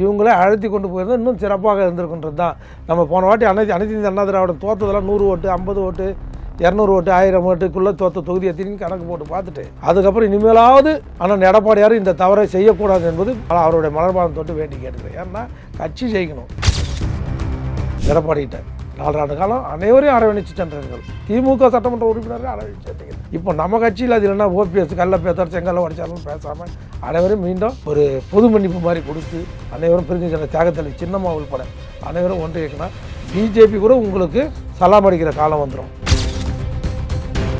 இவங்களே அழுத்தி கொண்டு போயிருந்தால் இன்னும் சிறப்பாக இருந்திருக்குன்றது தான். நம்ம போன வாட்டி அனைத்து அனைத்து இந்திய அண்ணா திராவிடம் தோத்ததெல்லாம் நூறு ஓட்டு ஐம்பது ஓட்டு இரநூறு ஓட்டு ஆயிரம் ஓட்டுக்குள்ளே தோத்த தொகுதி எத்தனைன்னு கணக்கு போட்டு பார்த்துட்டு அதுக்கப்புறம் இனிமேலாவது அண்ணன் எடப்பாடியார் இந்த தவறை செய்யக்கூடாது என்பது அவருடைய மலர்பாதம் தொட்டு வேண்டி கேட்டுக்கிறேன். ஏன்னா கட்சி ஜெயிக்கணும். எடப்பாடிகிட்ட. நாலு காலம் அனைவரையும் அரவணைச்சு சென்றார்கள் திமுக சட்டமன்ற உறுப்பினர்கள் அரவணைச்சு சென்றீங்க. இப்போ நம்ம கட்சியில் அது இல்லைன்னா ஓபிஎஸ் கல்ல பேத்தார் செங்கல்ல உடைச்சாலும் பேசாமல் அனைவரும் மீண்டும் ஒரு பொது மன்னிப்பு மாதிரி கொடுத்து அனைவரும் பிரிஞ்சு சென்ற தியாகத்தலை சின்னம்மா உள்பட அனைவரும் ஒன்றியக்கணும் பிஜேபி கூட உங்களுக்கு சலாம் அடிக்கிற காலம் வந்துடும்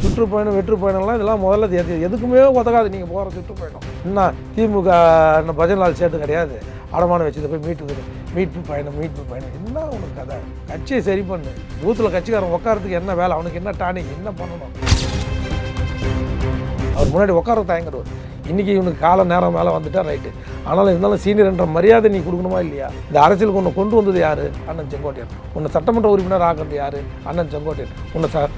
சுற்றுப்பயணம் வெற்றுப்பயணம்லாம் இதெல்லாம் முதல்ல எதுக்குமே உதகாது நீங்கள் போகிற சுற்றுப்பயணம். என்ன திமுக இன்னும் பஜன்லால் சேர்த்து கிடையாது. அடமானம் வச்சுட்டு போய் மீட்டு மீட்பு பயணம் மீட்பு பயணம். என்ன உனக்கு கதை? கட்சியை சரி பண்ணு. பூத்தில் கட்சிக்காரன் உட்காரத்துக்கு என்ன வேலை? அவனுக்கு என்ன டானிக் என்ன பண்ணணும்? அவர் முன்னாடி உட்கார தயங்குறவர். இன்றைக்கி இவனுக்கு கால நேரம் மேலே வந்துட்டா ரைட்டு ஆனாலும் இருந்தாலும் சீனியர் என்ற மரியாதை நீ கொடுக்கணுமா இல்லையா? இந்த அரசியலுக்கு உன்னை கொண்டு வந்தது யார்? அண்ணன் செங்கோட்டையன். உன்னை சட்டமன்ற உறுப்பினர் ஆகிறது யார்? அண்ணன் செங்கோட்டையன். உன்னை ச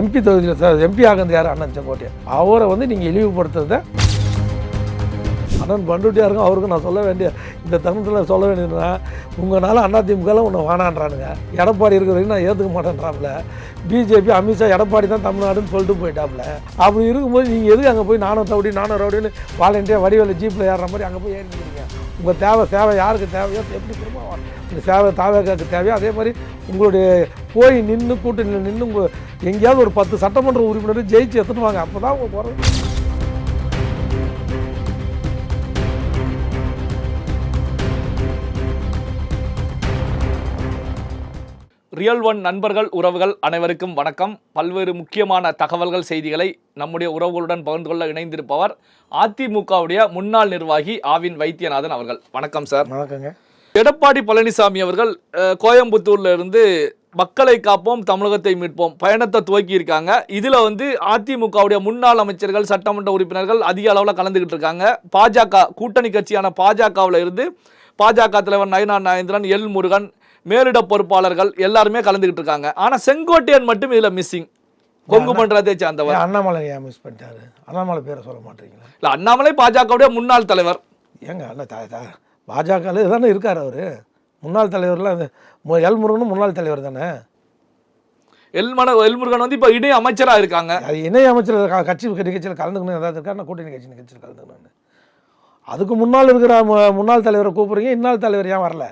எம்பி தொகுதியில் எம்பி ஆகிறது யார்? அண்ணன் செங்கோட்டையன். அவரை வந்து நீங்கள் இழிவுபடுத்துறதை அண்ணன் பண்டுட்டியாருக்கும் அவருக்கும் நான் சொல்ல வேண்டிய இந்த தருணத்தில் சொல்ல வேண்டியதுன்னா உங்களால் அதிமுகவில் உன்னை வேணான்றானுங்க எடப்பாடி இருக்கிற வரைக்கும் நான் ஏற்றுக்க மாட்டேன்றாப்புல. பிஜேபி அமித்ஷா எடப்பாடி தான் தமிழ்நாடுன்னு சொல்லிட்டு போயிட்டாப்புல. அப்படி இருக்கும்போது நீங்கள் எதுக்கு அங்கே போய் நானும் ரவுடி நானும் ரவுடின்னு வாலண்டியாக வடிவேல ஜீப்பில் ஏறுற மாதிரி அங்கே போய் ஏறிக்கிறீங்க உங்கள் தேவை சேவை யாருக்கு தேவையோ எப்படி திரும்ப வா- இந்த சேவை தாவேக்காக்கு தேவையோ அதே மாதிரி உங்களுடைய போய் நின்று கூட்டணியில் நின்று உங்கள் எங்கேயாவது ஒரு பத்து சட்டமன்ற உறுப்பினர் ஜெயிச்சு எடுத்துட்டு வாங்க. அப்போ தான் உங்கள் போகிறது ரியல் ஒன் நண்பர்கள் உறவுகள் அனைவருக்கும் வணக்கம். பல்வேறு முக்கியமான தகவல்கள் செய்திகளை நம்முடைய உறவுகளுடன் பகிர்ந்து கொள்ள இணைந்திருப்பவர் அதிமுகவுடைய முன்னாள் நிர்வாகி ஆவின் வைத்தியநாதன் அவர்கள். வணக்கம் சார். வணக்கங்க. எடப்பாடி பழனிசாமி அவர்கள் கோயம்புத்தூர்ல இருந்து மக்களை காப்போம் தமிழகத்தை மீட்போம் பயணத்தை துவக்கி இருக்காங்க. இதுல வந்து அதிமுகவுடைய முன்னாள் அமைச்சர்கள் சட்டமன்ற உறுப்பினர்கள் அதிக அளவில் கலந்துகிட்டு இருக்காங்க. பாஜக கூட்டணி கட்சியான பாஜகவில் இருந்து பாஜக தலைவர் நயினா நாயந்திரன் எல் முருகன் மேலிட பொறுப்பாளர்கள் எல்லாருமே கலந்துகிட்டு இருக்காங்க. ஆனா செங்கோட்டையன் மட்டும் இதுல மிஸ்ஸிங் கொங்கு மண்டலத்தை சார்ந்தவர் அண்ணாமலை ஏன் மிஸ் பண்ணிட்டாரு? அண்ணாமலை பேரை சொல்ல மாட்டீங்களா? இல்ல அண்ணாமலை பாஜகவுடைய முன்னாள் தலைவர். ஏங்க தா பாஜகவில் தானே இருக்கார் அவர். முன்னாள் தலைவர்லாம் எல் முருகனும் முன்னாள் தலைவர் தானே? எல்மன எல்முருகன் வந்து இப்ப இணை அமைச்சரா இருக்காங்க. அது இணை அமைச்சர் கட்சி நிகழ்ச்சியில் கலந்துக்கணும் ஏதாவது இருக்கா? நான் கூட்டணி கட்சி நிகழ்ச்சியில் கலந்துக்கணும் அதுக்கு முன்னால் இருக்கிற முன்னாள் தலைவரை கூப்பிடுறீங்க இன்னாள் தலைவர் ஏன் வரல?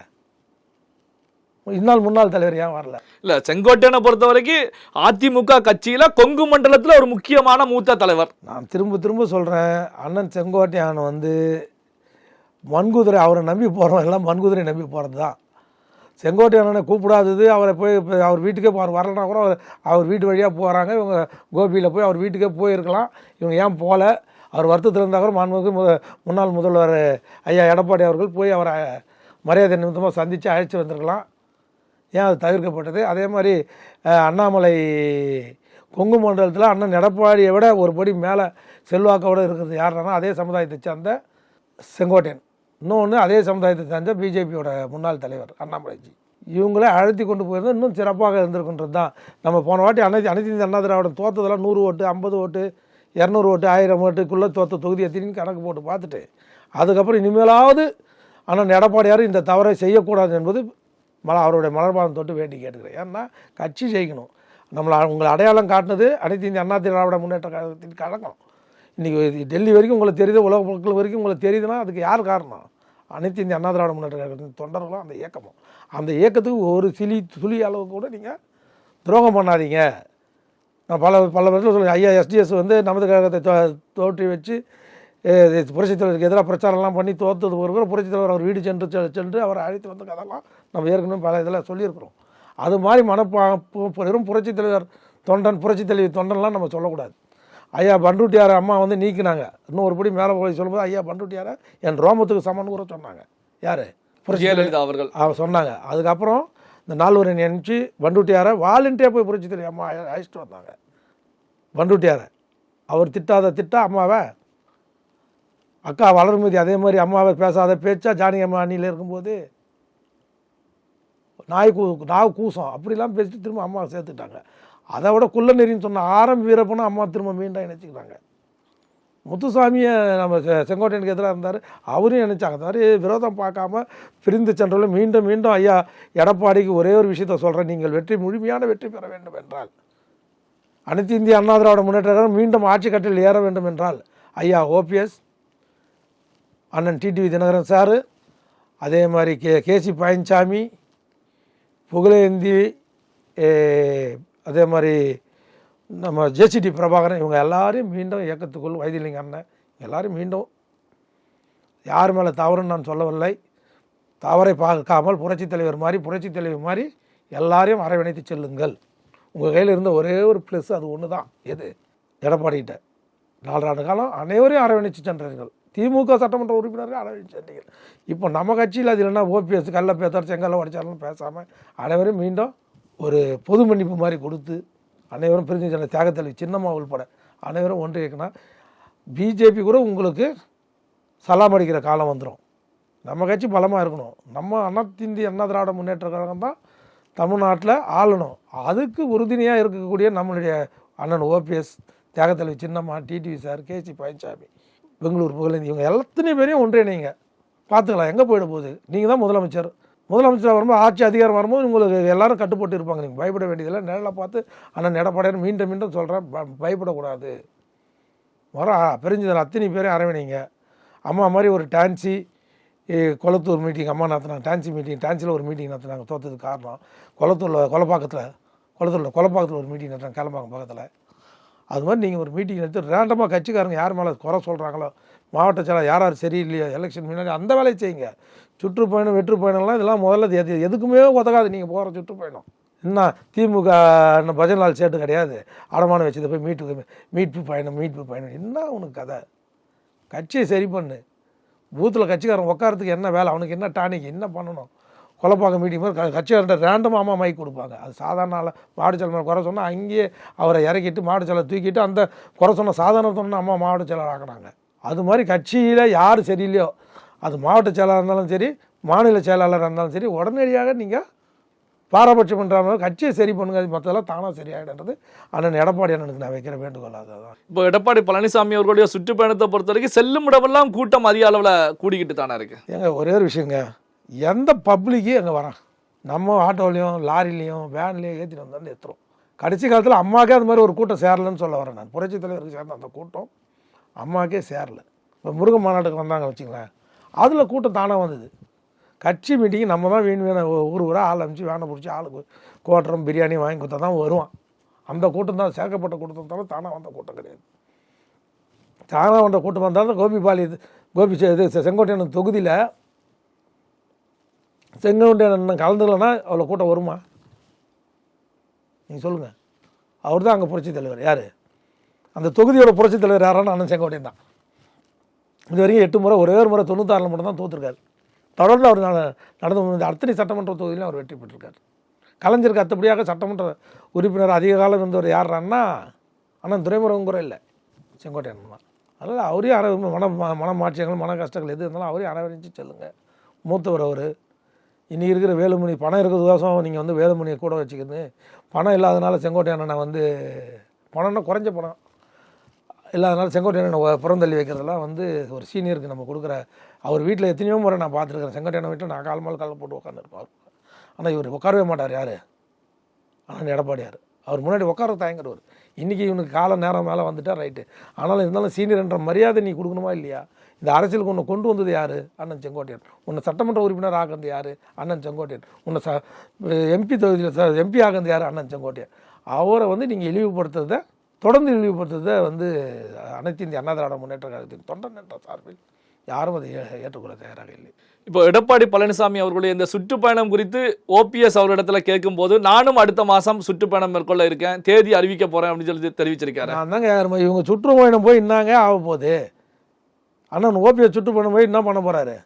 இன்னாள் முன்னாள் தலைவர் ஏன் வரல? இல்ல செங்கோட்டையனை பொறுத்த வரைக்கும் அதிமுக கட்சியில கொங்கு மண்டலத்துல ஒரு முக்கியமான மூத்த தலைவர். நான் திரும்ப திரும்ப சொல்கிறேன் அண்ணன் செங்கோட்டையான் வந்து மண்குதிரை அவரை நம்பி போகிறோம் எல்லாம் மண்குதிரை நம்பி போகிறது தான் செங்கோட்டை அண்ணனை கூப்பிடாதது அவரை போய் இப்போ அவர் வீட்டுக்கே அவர் வரலனா கூட அவர் அவர் வீட்டு வழியாக போகிறாங்க இவங்க கோபியில் போய் அவர் வீட்டுக்கே போயிருக்கலாம். இவங்க ஏன் போகல அவர் வருத்தத்தில் இருந்தால் கூட மாண்புமிகு முன்னாள் முதல்வர் ஐயா எடப்பாடி அவர்கள் போய் அவரை மரியாதை நிமித்தமாக சந்தித்து அழைச்சி வந்திருக்கலாம். ஏன் அது தவிர்க்கப்பட்டது? அதே மாதிரி அண்ணாமலை கொங்கு மண்டலத்தில் அண்ணன் எடப்பாடியை விட ஒரு படி மேலே செல்வாக்கோட இருக்கிறது யாருன்னா அதே சமுதாயத்தை சேர்ந்த செங்கோட்டையன். இன்னொன்று அதே சமுதாயத்தை சேர்ந்த பிஜேபியோட முன்னாள் தலைவர் அண்ணாமலைஜி. இவங்களே அழுத்தி கொண்டு போயிருந்தால் இன்னும் சிறப்பாக இருந்திருக்குன்றது தான். நம்ம போன வாட்டி அனைத்து அனைத்து இந்திய அண்ணா திராவிடம் தோத்ததெல்லாம் நூறு ஓட்டு ஐம்பது ஓட்டு இரநூறு ஓட்டு ஆயிரம் ஓட்டுக்குள்ளே தோத்த தொகுதி எத்தினின்னு கணக்கு போட்டு பார்த்துட்டு அதுக்கப்புறம் இனிமேலாவது அண்ணன் எடப்பாடியார் இந்த தவறை செய்யக்கூடாது என்பது மலர் அவருடைய மலர்பாதம் தொட்டு வேண்டி கேட்டுக்கிறேன். ஏன்னா கட்சி ஜெயிக்கணும். நம்மளை உங்களை அடையாளம் காட்டினது அனைத்து இந்திய அண்ணா திராவிட முன்னேற்ற கழகத்தின் கழகம். இன்றைக்கி டெல்லி வரைக்கும் உங்களுக்கு தெரியுது உலக மக்கள் வரைக்கும் உங்களுக்கு தெரியுதுன்னா அதுக்கு யார் காரணம்? அனைத்து இந்திய அண்ணா திராவிட முன்னேற்ற கழகத்தின் தொண்டர்களும் அந்த இயக்கமும். அந்த இயக்கத்துக்கு ஒரு சிலி துளி அளவு கூட நீங்கள் துரோகம் பண்ணாதீங்க. நான் பல பல வருஷம் சொல்லுங்கள் ஐயா எஸ்டிஎஸ் வந்து நமது கழகத்தை தோ- தோற்றி வச்சு அஹ், புரட்சித் தலைவருக்கு எதிராக பிரச்சாரம்லாம் பண்ணி தோத்தது ஒரு புரட்சித் தலைவர் அவர் வீடு சென்று சென்று அவரை அழைத்து வந்த கதெல்லாம் நம்ம ஏற்கனவே பல இதில் சொல்லியிருக்கிறோம். அது மாதிரி மனப்பா பு- வெறும் புரட்சித் தலைவர் தொண்டன் புரட்சித் தலைவி தொண்டன்லாம் நம்ம சொல்லக்கூடாது. ஐயா பண்டுட்டியார் அம்மா வந்து நீக்கினாங்க. இன்னும் ஒரு படி மேலே போய் சொல்லும்போது ஐயா பண்டுட்டியாரை என் ரோமத்துக்கு சமன் கூட சொன்னாங்க. யார்? புரட்சி ஜெயலலிதா அவர்கள். அவங்க சொன்னாங்க. அதுக்கப்புறம் இந்த நால்வரை நினச்சி பண்டுட்டியாரை வாலண்டியாக போய் புரட்சி தலைவி அம்மா அழ- அழைச்சிட்டு வந்தாங்க. பண்டுட்டியாரை. அவர் திட்டாத திட்டா அம்மாவை அக்கா வளர்மதி அதே மாதிரி அம்மாவை பேசாத பேச்சா ஜானகி அம்மா அணியில் இருக்கும்போது நாய் கூ நாய் கூசம். அப்படிலாம் பேசிட்டு திரும்ப அம்மாவை சேர்த்துட்டாங்க. அதை விட குள்ள நெறின்னு சொன்ன ஆரம்ப வீரப்பனும் அம்மா திரும்ப மீண்டும் நினச்சிக்கிறாங்க முத்துசாமியை நம்ம செ- செங்கோட்டையனுக்கு எதிராக இருந்தார். அவரையும் அந்த மாதிரி விரோதம் பார்க்காம பிரிந்து சென்றவர்கள் மீண்டும் மீண்டும் ஐயா எடப்பாடிக்கு ஒரே ஒரு விஷயத்த சொல்கிறேன் நீங்கள் வெற்றி முழுமையான வெற்றி பெற வேண்டும் என்றால். அனைத்து இந்திய அண்ணா திராவிட முன்னேற்ற மீண்டும் ஆட்சி கட்டில் ஏற வேண்டும் என்றால். ஐயா ஓபிஎஸ் அண்ணன் டிடிவி தினகரன் சார் அதே மாதிரி கே கேசி பழனிசாமி புகழேந்தி அதே மாதிரி நம்ம ஜேசிடி பிரபாகரன் இவங்க எல்லாரையும் மீண்டும் இயக்கத்துக்குள் வைத்தியலிங்க அண்ணன் எல்லாரும் மீண்டும். யார் மேலே தவறுன்னு நான் சொல்லவில்லை. தவறை பார்க்காமல் புரட்சித் தலைவர் மாதிரி புரட்சித் தலைவர் மாதிரி எல்லாரையும் அரவணைத்து செல்லுங்கள். உங்கள் கையில் இருந்த ஒரே ஒரு ப்ளஸ் அது ஒன்று தான் எது எடப்பாடிகிட்ட நாலு காலம் அனைவரையும் அரவணைச்சு சென்றீர்கள். திமுக சட்டமன்ற உறுப்பினர்கள் அரவணைச்சு இப்போ நம்ம கட்சியில் அது இல்லைன்னா ஓபிஎஸ் கல்ல பேத்தார் செங்கல்ல உடைச்சாலும் பேசாமல் அனைவரும் மீண்டும் ஒரு பொது மன்னிப்பு மாதிரி கொடுத்து அனைவரும் பிரிஞ்சு சொன்ன தியாகத்தலை சின்னம்மா உள்பட அனைவரும் ஒன்று ஒன்றியக்கணும் பிஜேபி கூட உங்களுக்கு சலாம் அடிக்கிற காலம் வந்துடும் நம்ம கட்சி பலமாக இருக்கணும். நம்ம அனைத்து அண்ணா திராவிட முன்னேற்ற கழகம் தான் தமிழ்நாட்டில் ஆளணும். அதுக்கு உறுதுணையாக இருக்கக்கூடிய நம்மளுடைய அண்ணன் OPS தியாகத்தலைவி Chinnamma TTV sir KC Palanisamy Bangalore Pugazhendhi இவங்க எல்லாத்தனையும் பேரையும் ஒன்றிணைங்க. பார்த்துக்கலாம் எங்கே போயிட போகுது? நீங்கள் தான் முதலமைச்சர். முதலமைச்சர் வரும்போது ஆட்சி அதிகாரம் வரும்போது உங்களுக்கு எல்லாரும் கட்டுப்பட்டு இருப்பாங்க. நீங்கள் பயப்பட வேண்டியதில்லை. நேரில் பார்த்து ஆனால் எடப்பாடியார் மீண்டும் மீண்டும் சொல்கிறேன் பயப்படக்கூடாது. வர பிரிஞ்சதில் அத்தனை பேரையும் அரவணைங்க. அம்மா மாதிரி ஒரு டான்சி ஏ, கொளத்தூர் மீட்டிங் அம்மா நடத்துனாங்க. டான்சி மீட்டிங் டான்சியில் ஒரு மீட்டிங் நடத்துனாங்க. தோற்றதுக்கு காரணம். கொளத்தூரில் கொலப்பாக்கத்தில் கொளத்தூரில் கொலப்பாக்கத்தில் ஒரு மீட்டிங் நடத்துனாங்க. கிளம்பாங்க பக்கத்தில். அது மாதிரி நீங்கள் ஒரு மீட்டிங் எடுத்து ரேண்டமாக கட்சிக்காரங்க யார் மேலே குறை சொல்கிறாங்களோ மாவட்ட செயலாளர் யார் யார் சரியில்லையோ எலெக்ஷன் முன்னாடி அந்த வேலையை செய்யுங்க. சுற்றுப்பயணம் வெற்றுப்பயணம்லாம் இதெல்லாம் முதல்ல எது எதுக்குமே உதகாது நீங்கள் போகிற சுற்றுப்பயணம். என்ன திமுக இன்னும் பஜன்லால் சேட்டு கிடையாது. அடமானம் வச்சதை போய் மீட்டு மீட்பு பயணம் மீட்பு பயணம். என்ன உனக்கு கதை? கட்சியை சரி பண்ணு. பூத்தில் கட்சிக்காரன் உட்காரத்துக்கு என்ன வேலை? அவனுக்கு என்ன டானிக்? என்ன பண்ணணும்? கொலப்பாக்கம் மீட்டிங் மாதிரி க- கட்சிக்காரன்ட்ட ரேண்டமாக அம்மா மைக் கொடுப்பாங்க. அது சாதாரண ஆள் மாவட்ட செயலர் மேலே குறை சொன்னால் அங்கேயே அவரை இறக்கிட்டு மாவட்ட செயலர் தூக்கிட்டு அந்த குறை சொன்ன சாதாரண சொன்ன அம்மா மாவட்ட செயலர் ஆக்குனாங்க. அது மாதிரி கட்சியில் யார் சரியில்லையோ அது மாவட்ட செயலாளர் இருந்தாலும் சரி மாநில செயலாளராக இருந்தாலும் சரி உடனடியாக நீங்கள் பாரபட்சம் பண்ணுறாங்க கட்சியை சரி பண்ணுங்க. அது மற்றதெல்லாம் தானாக சரியாயிடுன்றது அண்ணன் எடப்பாடி அண்ணனுக்கு நான் வைக்கிற வேண்டுகோள் அதுதான். இப்போ எடப்பாடி பழனிசாமி அவர்களுடைய சுற்றுப்பயணத்தை பொறுத்த வரைக்கும் செல்லும் இடமெல்லாம் கூட்டம் அதிக அளவில் கூடிக்கிட்டு தானே இருக்கு? ஏங்க ஒரே ஒரு விஷயங்க. எந்த பப்ளிக்கும் அங்கே வரான் நம்ம ஆட்டோலையும் லாரிலையும் வேன்லேயும் ஏற்றிட்டு வந்தாலும் ஏற்றுறோம் கடைசி காலத்தில் அம்மாக்கே அது மாதிரி ஒரு கூட்டம் சேரலன்னு சொல்ல வரேன் நான். புரட்சி தலைவருக்கு சேர்ந்த அந்த கூட்டம் அம்மாக்கே சேரல. இப்போ முருகன் மாநாட்டுக்கு வந்தாங்க வச்சுங்களேன். அதில் கூட்டம் தானாக வந்தது. கட்சி மீட்டிங் நம்ம தான் வீண் வேணும் ஊர் ஊராக ஆள் அனுப்பிச்சு வேனை பிடிச்சி ஆளுக்கு கோட்டரம் பிரியாணி வாங்கி கொடுத்தா தான் வருவான். அந்த கூட்டம் தான் சேர்க்கப்பட்ட கூட்டம் தவிர தானாக வந்த கூட்டம் கிடையாது. தானாக வந்த கூட்டம் வந்தாலும் கோபிபாலி கோபி இது செங்கோட்டையன் தொகுதியில் செங்கோட்டையன் கலந்துக்கலன்னா அவ்வளோ கூட்டம் வருமா? நீங்கள் சொல்லுங்கள் அவர் தான் அங்கே புரட்சி தலைவர். யார்? அந்த தொகுதியோட புரட்சி தலைவர் யாரான்னு அண்ணன் செங்கோட்டையன் தான். இது வரைக்கும் எட்டு முறை ஒரே ஒரு முறை தொண்ணூத்தாறில் மட்டும் தான் தோற்றுருக்காரு தொடர்ந்து அவர் நடந்து வந்த அத்தனை சட்டமன்ற தொகுதியிலும் அவர் வெற்றி பெற்றிருக்கார். கலைஞருக்கு அத்தபடியாக சட்டமன்ற உறுப்பினர் அதிக காலம் இருந்தவர் யாருன்னா ஆனால் துரைமுருகன் கூட இல்லை. செங்கோட்டையன் தான். அதனால் அவரையும் அற மன மன மாற்றியங்கள் மன கஷ்டங்கள் எது இருந்தாலும் அவரையும் அரவணைச்சு செல்லுங்கள் மூத்தவர் அவர். இன்றைக்கி இருக்கிற வேலுமணி பணம் இருக்கிறதுக்கோசம் நீங்கள் வந்து வேலுமணியை கூட வச்சுக்கிறது பணம் இல்லாதனால செங்கோட்டை அண்ணனை வந்து பணம்னா குறைஞ்ச பணம். இல்லாதனால செங்கோட்டை அண்ணனை புறந்தள்ளி வைக்கிறதெல்லாம் வந்து ஒரு சீனியருக்கு நம்ம கொடுக்குற அவர் வீட்டில் எத்தனையோ முறை நான் பார்த்துருக்குறேன். செங்கோட்டை அண்ணன் வீட்டில் நான் கால் மேல் கால் போட்டு உட்காந்துருப்பார் ஆனால் இவர் உட்காரவே மாட்டார் யார்? ஆனால் எடப்பாடியார். அவர் முன்னாடி உட்கார தயங்குறவர். இன்றைக்கி இவனுக்கு கால நேரம் மேலே வந்துட்டா ரைட்டு. ஆனாலும் இருந்தாலும் சீனியர்ன்ற மரியாதை நீ கொடுக்கணுமா இல்லையா? இந்த அரசியலுக்கு உன்னை கொண்டு வந்தது யார்? அண்ணன் செங்கோட்டையன். உன்னை சட்டமன்ற உறுப்பினர் ஆகிறது யார்? அண்ணன் செங்கோட்டையன். உன்னை ச எம்பி தொகுதியில் எம்பி ஆகிறது யார்? அண்ணன் செங்கோட்டையன். அவரை வந்து நீங்கள் இழிவுபடுத்துறதை தொடர்ந்து இழிவுபடுத்துறதை வந்து அனைத்து இந்திய அண்ணா திராவிட முன்னேற்ற கழகத்தின் தொண்டன் என்ற சார்பில் யாரும் அதை ஏற்றுக்கொள்ள தயாராக இல்லை. இப்போ எடப்பாடி பழனிசாமி அவர்களுடைய இந்த சுற்றுப்பயணம் குறித்து ஓபிஎஸ் அவரிடத்துல கேட்கும்போது நானும் அடுத்த மாசம் சுற்றுப்பயணம் மேற்கொள்ள இருக்கேன் தேதி அறிவிக்க போறேன் அப்படின்னு சொல்லி தெரிவிச்சிருக்காரு. நான் தாங்க இவங்க சுற்றுப்பயணம் போய் என்னங்க ஆக போகுது. அண்ணன் ஓபிஎஸ் சுற்றுப்பயணம் போய் என்ன பண்ண போகிறாரு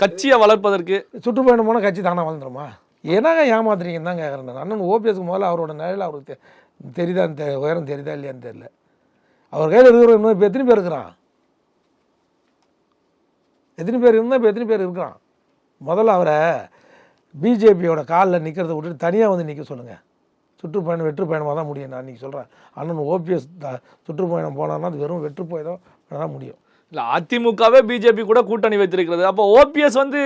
கட்சியை வளர்ப்பதற்கு சுற்றுப்பயணம் போனால் கட்சி தானே வளர்ந்துருமா? என்னங்க ஏமாத்துறீங்கன்னு தான் கேட்குறேன். அண்ணன் ஓபிஎஸ்க்கு முதல்ல அவரோட நிலையில் அவருக்கு தெ- தெரியுதா? தெ உயரம் தெரியுதா இல்லையான்னு தெரியல. அவர் கையில் இருக்கிற இன்னும் இப்போ எத்தனை பேர் இருக்கிறான்? எத்தனை பேர் இருந்தால் இப்போ எத்தனை பேர் இருக்கிறான்? முதல்ல அவரை பிஜேபியோட காலில் நிற்கிறத விட்டுட்டு தனியாக வந்து நிற்க சொல்லுங்கள் சுற்றுப்பயணம் வெற்றுப்பயணமாக தான் முடியும். நான் இன்றைக்கி சொல்கிறேன் அண்ணன் ஓபிஎஸ் சுற்றுப்பயணம் போனான்னா அது வெறும் வெற்றுப்பயணம் அதான் முடியும். இல்லை அதிமுகவே பிஜேபி கூட கூட்டணி வைத்திருக்கிறது. அப்போ ஓபிஎஸ் வந்து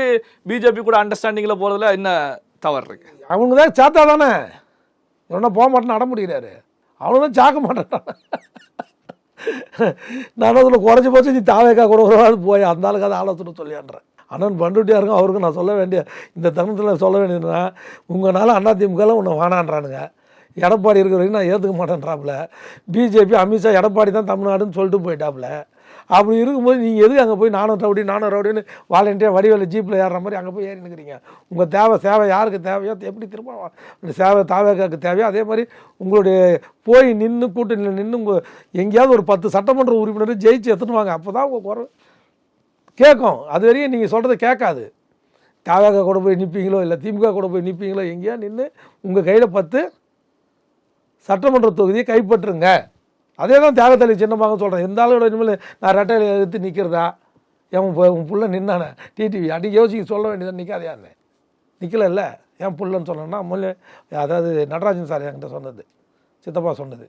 பிஜேபி கூட அண்டர்ஸ்டாண்டிங்கில் போகிறதுல என்ன தவறு இருக்கு? அவங்க தான் சாத்தா தானே? இவனா போக மாட்டேன்னு அட முடிகிறாரு அவனு தான் சாக்க மாட்டேன் நான் அதில் குறைஞ்சி போச்சு நீ தாவேக்கா கூட ஒரு போய் அந்த ஆளுக்கு அதை ஆலோசனை சொல்லியான்றேன். அண்ணன் பண்டுட்டியாக இருக்கும் அவருக்கு நான் சொல்ல வேண்டிய இந்த தருணத்தில் சொல்ல வேண்டியதுன்னா உங்களால் அதிமுகவில் உன்னை வேணான்றானுங்க எடப்பாடி இருக்கிற வரைக்கும் நான் ஏற்றுக்க மாட்டேன்றாப்புல. பிஜேபி அமித்ஷா எடப்பாடி தான் தமிழ்நாடுன்னு சொல்லிட்டு போயிட்டாப்புல. அப்படி இருக்கும்போது நீங்கள் எதுக்கு அங்கே போய் நானும் ரவுடி நானும் ரவுடின்னு வாலண்டியாக வடிவேல ஜீப்பில் ஏறுற மாதிரி அங்கே போய் ஏறி நிற்கிறீங்க உங்கள் தேவை சேவை யாருக்கு தேவையோ எப்படி திரும்ப சேவை தாவேக்காக்கு தேவையோ அதே மாதிரி உங்களுடைய போய் நின்று கூட்டணியில் நின்று உங்கள் எங்கேயாவது ஒரு பத்து சட்டமன்ற உறுப்பினர் ஜெயிச்சு எடுத்துன்னு வாங்க. அப்போ தான் உங்கள் குறை கேட்கும். அது வரையும் நீங்கள் சொல்கிறத கேட்காது. தாவேக்கா கூட போய் நிற்பீங்களோ இல்லை திமுக கூட போய் நிற்பீங்களோ எங்கேயா நின்று உங்கள் கையில் பத்து சட்டமன்ற தொகுதியை கைப்பற்றுங்க. அதே தான் தியாகத்தலி சின்னமாக சொல்கிறேன் எந்த ஆளோட இனிமேல் நான் ரெட்டையில் எடுத்து நிற்கிறதா என் உன் புள்ள நின்னானே. டிடிவி அன்றைக்கி யோசிக்க சொல்ல வேண்டியதான் நிற்காதையான்னு நிற்கல இல்லை என் புள்ளன்னு சொல்லணும்னா முல்ல அதாவது நடராஜன் சார் என்கிட்ட சொன்னது. சித்தப்பா சொன்னது.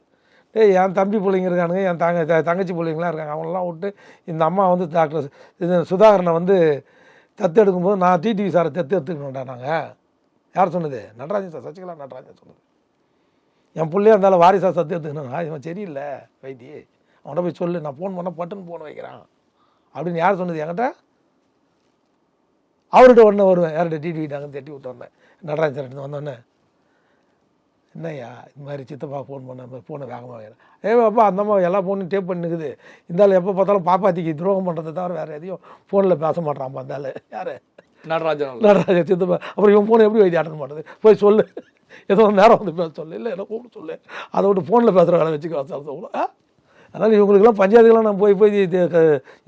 டேய் என் தம்பி பிள்ளைங்க இருக்கானுங்க என் தங்க த- தங்கச்சி பிள்ளைங்களாம் இருக்காங்க. அவங்களெலாம் விட்டு இந்த அம்மா வந்து டாக்டர் இது சுதாகரனை வந்து தத்து எடுக்கும்போது நான் டிடிவி சாரை தத்து எடுத்துக்கணும்டா நாங்கள் யார் சொன்னது? நடராஜன் சார் சசிகலா நடராஜன் சொன்னது. என் பிள்ளையா இருந்தாலும் வாரிசா சத்து எடுத்துக்கணும். இவன் சரியில்லை வைத்தி அவன்கிட்ட போய் சொல்லு நான் ஃபோன் பண்ண பட்டுன்னு ஃபோன் வைக்கிறான். அப்படின்னு யார் சொன்னது என்கிட்ட? அவர்கிட்ட ஒன்று வருவேன். யார்கிட்ட டிடி விட்டாங்க தட்டி விட்டு வந்தேன் நடராஜன் வந்தோடனே என்னய்யா இந்த மாதிரி சித்தப்பா ஃபோன் பண்ண ஃபோனை வேகமாக வைக்கிறேன். ஏ அப்பா அந்த அம்மா எல்லா ஃபோனும் டேப் பண்ணிக்குது. இந்த ஆள் எப்போ பார்த்தாலும் பாப்பாத்திக்கு துரோகம் பண்ணுறதை தவிர வேறு எதையும் ஃபோனில் பேச மாட்டான் ஆள். யார்? நடராஜன் அவர்கள். நடராஜ சித்தப்பா. அப்புறம் இவன் ஃபோன் எப்படி வைத்தி அட்டன் பண்ணுறது போய் சொல்லு. ஏதோ ஒரு நேரம் வந்து பேச சொல்லு இல்லை என்ன கூப்பிட்டு சொல்லு. அதை விட்டு ஃபோனில் பேசுகிற வேலை வச்சுக்க சொல்ல ஆ? அதனால் இவங்களுக்கெல்லாம் பஞ்சாயத்துக்கெல்லாம் நான் போய் போய்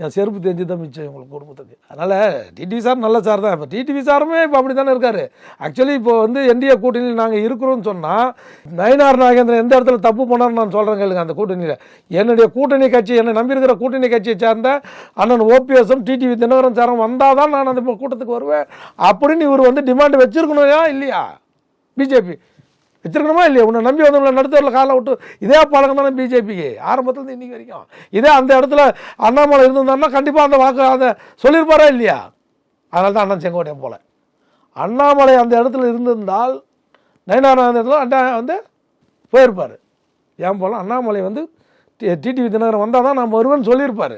என் செருப்பு தெரிஞ்சு தான் மிச்சம் இவங்களுக்கு குடும்பத்துக்கு. அதனால் டிடிவி சார் நல்ல சார் தான். இப்போ டிடிவி சாருமே இப்போ அப்படி தானே இருக்கார். ஆக்சுவலி இப்போ வந்து என்டிஏ கூட்டணியில் நாங்கள் இருக்கிறோம்னு சொன்னால் நயனார் நாகேந்திரன் எந்த இடத்துல தப்பு பண்ணார்னு நான் சொல்கிறேன் கேளுங்க அந்த கூட்டணியில். என்னுடைய கூட்டணி கட்சி என்னை நம்பியிருக்கிற கூட்டணி கட்சியை சேர்ந்த அண்ணன் ஓபிஎஸும் டிடிவி தினகரன் சாரும் வந்தால் தான் நான் அந்த கூட்டத்துக்கு வருவேன். அப்படின்னு இவர் வந்து டிமாண்ட் வச்சிருக்கணும்யா இல்லையா? பிஜேபி. வச்சிருக்கணுமா இல்லையா? உன்னை நம்பி வந்தவங்களை நடுத்தரில் காலை விட்டு இதே பழக்கம் தானே பிஜேபிக்கு. ஆரம்பத்துலேருந்து இன்றைக்கி வரைக்கும். இதே அந்த இடத்துல அண்ணாமலை இருந்திருந்தாருன்னா கண்டிப்பாக அந்த வாக்கு அதை சொல்லியிருப்பாரா இல்லையா? அதனால தான் அண்ணன் செங்கோட்டையன் போல. அண்ணாமலை அந்த இடத்துல இருந்திருந்தால் நயனார் அந்த இடத்துல அண்ணா வந்து போயிருப்பார். ஏன் போல? அண்ணாமலை வந்து டிடிவி தினகரன் வந்தால் தான் நான் வருவேன்னு சொல்லியிருப்பார்.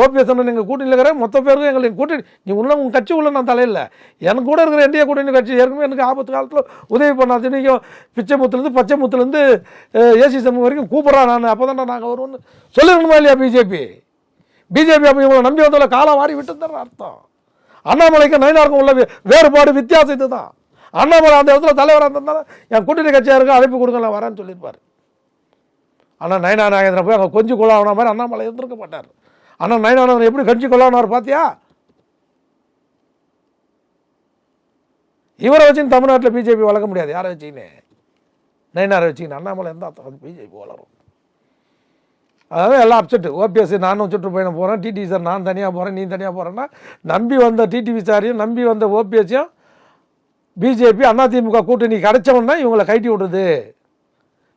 ஓபிஎஸ் அண்ணன் எங்கள் கூட்டணியில் இருக்கிற மொத்த பேருக்கும் எங்களுக்கு கூட்டணி நீ உள்ள உங்கள் கட்சி உள்ள நான் தலையில் எனக்கு கூட இருக்கிற என்டிஏ கூட்டணி கட்சி ஏற்கனவே எனக்கு ஆபத்து காலத்தில் உதவி பண்ணாது. இன்றைக்கும் பிச்சைமுத்துலேருந்து பச்சைமுத்துலேருந்து ஏசி சமூகம் வரைக்கும் கூப்பிட்றா நான். அப்போ தான் நாங்கள் வருவோம்னு சொல்லிருக்கணுமா இல்லையா பிஜேபி? பிஜேபி அப்போ இவங்களை நம்பி வந்தவங்கள காலம் வாரி விட்டு அர்த்தம். அண்ணாமலைக்கு நயினாருக்கும் உள்ள வேறுபாடு வித்தியாசம் இதுதான். அண்ணாமலை அந்த இடத்துல தலைவராக இருந்திருந்தாலும் என் கூட்டணி கட்சியாக இருக்க அழைப்பு கொடுங்க நான் வரேன்னு சொல்லியிருப்பார். ஆனால் நயனா நாகேந்திரன் போய் அங்கே கொஞ்சம் கொள்ளாவன மாதிரி அண்ணாமலை இருந்திருக்க மாட்டார். ஆனால் நயனானந்தன் எப்படி கஞ்சி கொள்ளானார் பார்த்தியா இவரை வச்சுன்னு தமிழ்நாட்டில் பிஜேபி வளர்க்க முடியாது. யாரை வச்சுக்கின்னு? நயனாரை வச்சுக்கின்னு. அண்ணாமலை இருந்தால் பிஜேபி வளரும். அதாவது எல்லாம் அப்செட்டு ஓபிஎஸ் நானும் சுற்றுப்பயணம் போகிறேன் டிடிவி சார் நான் தனியாக போகிறேன் நீ தனியாக போகிறேன்னா நம்பி வந்த டிடிவி சாரையும் நம்பி வந்த ஓபிஎஸ்ஸையும் பிஜேபி அதிமுக கூட்டணி கிடைச்சவொன்னா இவங்களை கட்டி விடுது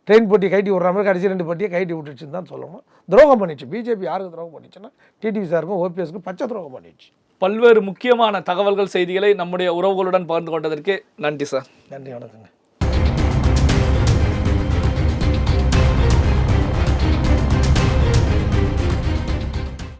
ட்ரெயின் போட்டி கைட்டி விட்ற மாதிரி கடைசி ரெண்டு போட்டியை கைட்டி விட்டுச்சுன்னு தான் சொல்லணும். துரோகம் பண்ணிச்சு. பிஜேபி யாருக்கு துரோகம் பண்ணிச்சுன்னா டிடிவி சாருக்கும் ஓபிஎஸ்க்கும் பச்சை துரோகம் பண்ணிச்சு. பல்வேறு முக்கியமான தகவல்கள் செய்திகளை நம்முடைய உறவுகளுடன் பகிர்ந்து கொண்டதற்கு நன்றி சார். நன்றி வணக்கங்க.